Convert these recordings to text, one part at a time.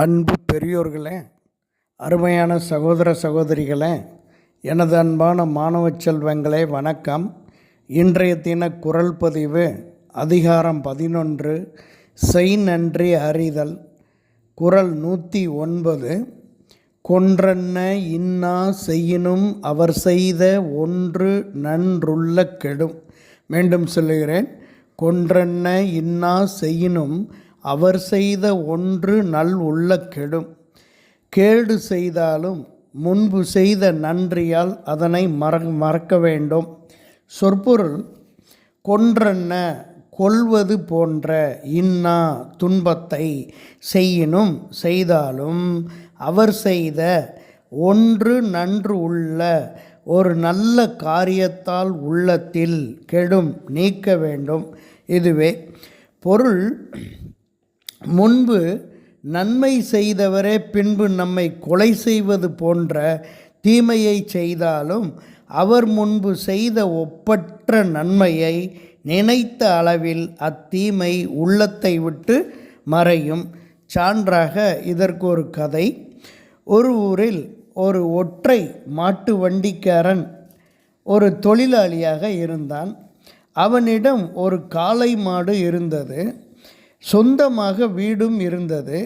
அன்பு பெரியோர்களே அருமையான சகோதர சகோதரிகளே எனது அன்பான மாணவ செல்வங்களே வணக்கம். இன்றைய தின குரல் பதிவு அதிகாரம் பதினொன்று செய் நன்றி அறிதல். குரல் நூற்றி ஒன்பது கொன்றன்ன இன்னா செய்யினும் அவர் செய்த ஒன்று நன்றுள்ள கெடும். மீண்டும் சொல்லுகிறேன் கொன்றன்ன இன்னா செய்யினும் அவர் செய்த ஒன்று நல் உள்ள கெடும். கேடு செய்தாலும் முன்பு செய்த நன்றியால் அதனை மற மறக்க வேண்டும். சொற்பொருள் கொன்றென்ன கொல்வது போன்ற இன்னா துன்பத்தை செய்யினும் செய்தாலும் அவர் செய்த ஒன்று நன்று உள்ள ஒரு நல்ல காரியத்தால் உள்ளத்தில் கெடும் நீக்க வேண்டும். இதுவே பொருள். முன்பு நன்மை செய்தவரே பின்பு நம்மை கொலை செய்வது போன்ற தீமையை செய்தாலும் அவர் முன்பு செய்த ஒப்பற்ற நன்மையை நினைத்த அளவில் அத்தீமை உள்ளத்தை விட்டு மறையும். சான்றாக இதற்கு ஒரு கதை. ஒரு ஊரில் ஒரு ஒற்றை மாட்டு வண்டிக்காரன் ஒரு தொழிலாளியாக இருந்தான். அவனிடம் ஒரு காளை மாடு இருந்தது. சொந்தமாக வீடும் இருந்தது.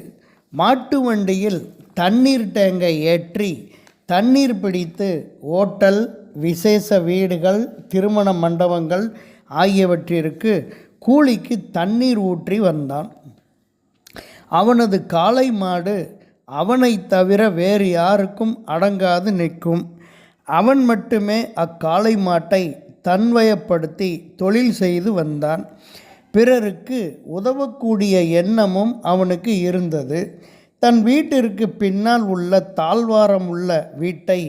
மாட்டு வண்டியில் தண்ணீர் டேங்கை ஏற்றி தண்ணீர் பிடித்து ஓட்டல் விசேஷ வீடுகள் திருமண மண்டபங்கள் ஆகியவற்றிற்கு கூலிக்கு தண்ணீர் ஊற்றி வந்தான். அவனது காளை மாடு அவனை தவிர வேறு யாருக்கும் அடங்காது நிற்கும். அவன் மட்டுமே அக்காளை மாட்டை தன்வயப்படுத்தி தொழில் செய்து வந்தான். பிறருக்கு உதவக்கூடிய எண்ணமும் அவனுக்கு இருந்தது. தன் வீட்டிற்கு பின்னால் உள்ள தாழ்வாரம் உள்ள வீட்டை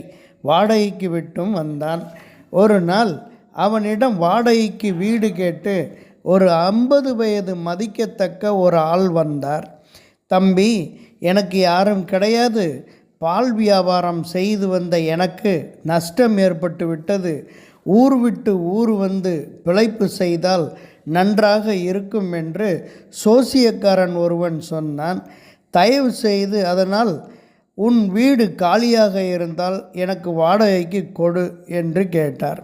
வாடகைக்கு விட்டும் வந்தான். ஒரு நாள் அவனிடம் வாடகைக்கு வீடு கேட்டு ஒரு ஐம்பது வயது மதிக்கத்தக்க ஒரு ஆள் வந்தார். தம்பி எனக்கு யாரும் கிடையாது. பால் வியாபாரம் செய்து வந்த எனக்கு நஷ்டம் ஏற்பட்டு விட்டது. ஊர் விட்டு ஊர் வந்து பிழைப்பு செய்தால் நன்றாக இருக்கும் என்று சோசியக்காரன் ஒருவன் சொன்னான் தயவு செய்து அதனால் உன் வீடு காலியாக இருந்தால் எனக்கு வாடகைக்கு கொடு என்று கேட்டார்.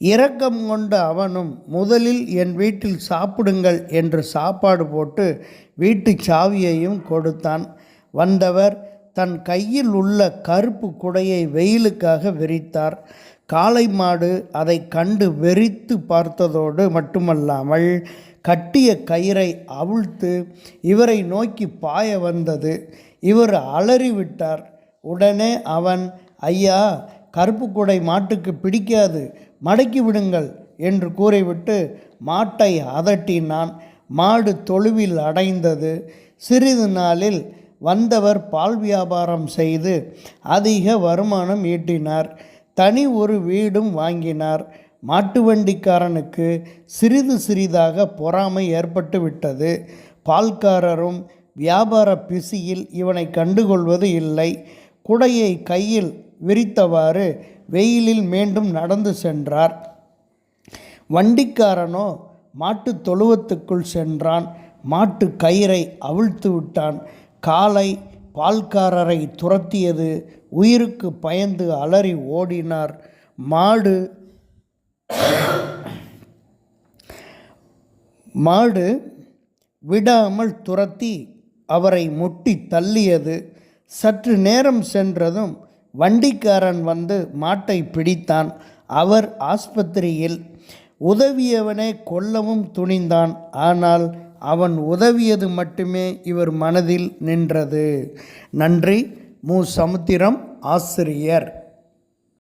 இரக்கம் கொண்ட அவனும் முதலில் என் வீட்டில் சாப்பிடுங்கள் என்று சாப்பாடு போட்டு வீட்டு சாவியையும் கொடுத்தான். வந்தவர் தன் கையில் உள்ள கருப்பு குடையை வெயிலுக்காக விரித்தார். காளை மாடு அதை கண்டு வெறித்து பார்த்ததோடு மட்டுமல்லாமல் கட்டிய கயிறை அவிழ்த்து இவரை நோக்கி பாய வந்தது. இவர் அலறிவிட்டார். உடனே அவன் ஐயா கருப்பு குடை மாட்டுக்கு பிடிக்காது மடக்கி விடுங்கள் என்று கூறிவிட்டு மாட்டை அதட்டினான். மாடு தொழுவில் அடைந்தது. சிறிது நாளில் வந்தவர் பால் வியாபாரம் செய்து அதிக வருமானம் ஈட்டினார். தனி ஒரு வீடும் வாங்கினார். மாட்டு வண்டிக்காரனுக்கு சிறிது சிறிதாக பொறாமை ஏற்பட்டு விட்டது. பால்காரரும் வியாபார பிசியில் இவனை கண்டுகொள்வது இல்லை. குடையை கையில் விரித்தவாறு வெயிலில் மீண்டும் நடந்து சென்றார். வண்டிக்காரனோ மாட்டு தொழுவத்துக்குள் சென்றான். மாட்டு கயிறை அவிழ்த்து விட்டான். காலை பால்காரரை துரத்தியது. உயிருக்கு பயந்து அலறி ஓடினார். மாடு மாடு விடாமல் துரத்தி அவரை முட்டி தள்ளியது. சற்று நேரம் சென்றதும் வண்டிக்காரன் வந்து மாட்டை பிடித்தான். அவர் ஆஸ்பத்திரியில் உதவியவனே கொல்லவும் துணிந்தான். ஆனால் அவன் உதவியது மட்டுமே இவர் மனதில் நின்றது. நன்றி. மு. சமுத்திரம் ஆசிரியர்.